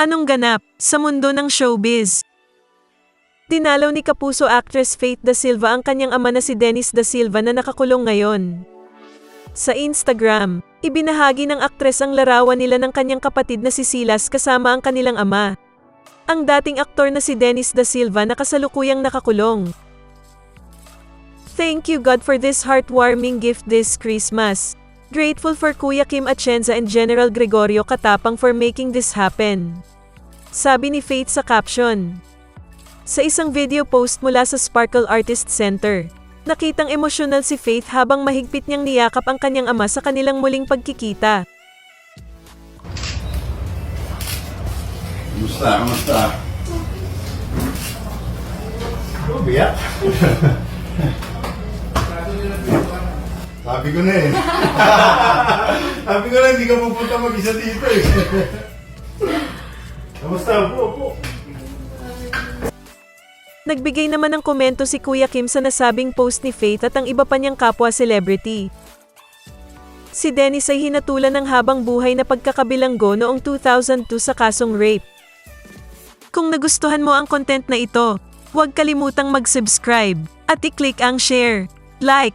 Anong ganap sa mundo ng showbiz? Dinalaw ni Kapuso actress Faith Da Silva ang kanyang ama na si Dennis Da Silva na nakakulong ngayon. Sa Instagram, ibinahagi ng aktres ang larawan nila ng kanyang kapatid na si Silas kasama ang kanilang ama. Ang dating aktor na si Dennis Da Silva na kasalukuyang nakakulong. Thank you God for this heartwarming gift this Christmas. Grateful for Kuya Kim Atienza and General Gregorio Katapang for making this happen. Sabi ni Faith sa caption. Sa isang video post mula sa Sparkle Artist Center, nakitang emosyonal si Faith habang mahigpit niyang niyakap ang kanyang ama sa kanilang muling pagkikita. Kumusta? Kumusta? Oh, biyak. Sabi ko na eh. Sabi ko na hindi ka pupunta mag-isa dito eh. Kamusta? Upo, upo. Nagbigay naman ng komento si Kuya Kim sa nasabing post ni Faith at ang iba pa niyang kapwa celebrity. Si Dennis ay hinatulan ng habang buhay na pagkakabilanggo noong 2002 sa kasong rape. Kung nagustuhan mo ang content na ito, huwag kalimutang mag-subscribe at i-click ang share, like,